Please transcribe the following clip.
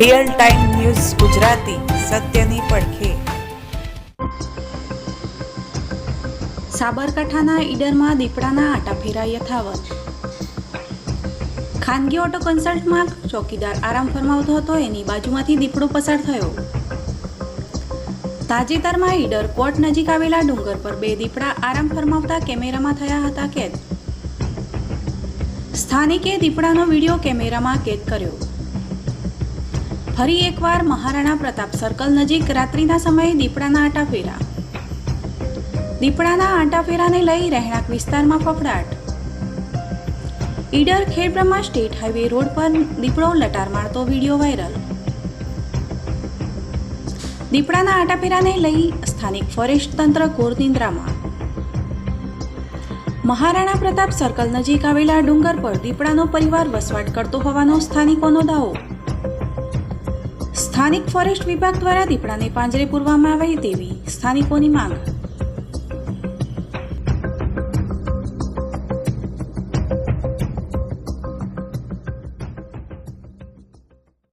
Real time news Gujarati, સત્યની પડખે. સાબરકાંઠાના ઈડરમાં દીપડાના આટાફેરા યથાવત ખાનગી ઓટો કન્સલ્ટમાં ચોકીદાર આરામ ફરમાવતો હતો, એની બાજુમાંથી દીપડો પસાર થયો. તાજેતરમાં ઈડર કોર્ટ નજીક આવેલા ડુંગર પર બે દીપડા આરામ ફરમાવતા કેમેરામાં થયા હતા કેદ. સ્થાનિકે દીપડાનો વીડિયો કેમેરામાં કેદ કર્યો. ફરી એકવાર મહારાણા પ્રતાપ સર્કલ નજીક રાત્રિના સમયે દીપડાના આટાફેરા. દીપડાના આંટાફેરાને લઈ રહેણાંક વિસ્તારમાં ફફડાટ. Idar Khedbrahma state highway road પર દીપડો લટાર મારતો વીડિયો વાયરલ. દીપડાના આંટાફેરાને લઈ સ્થાનિક ફોરેસ્ટ તંત્ર ઘોર નિંદ્રામાં. મહારાણા પ્રતાપ સર્કલ નજીક આવેલા ડુંગર પર દીપડાનો પરિવાર વસવાટ કરતો હોવાનો સ્થાનિકોનો દાવો. સ્થાનિક ફોરેસ્ટ વિભાગ દ્વારા દીપડાને પાંજરે પૂરવામાં આવે તેવી સ્થાનિકોની માંગ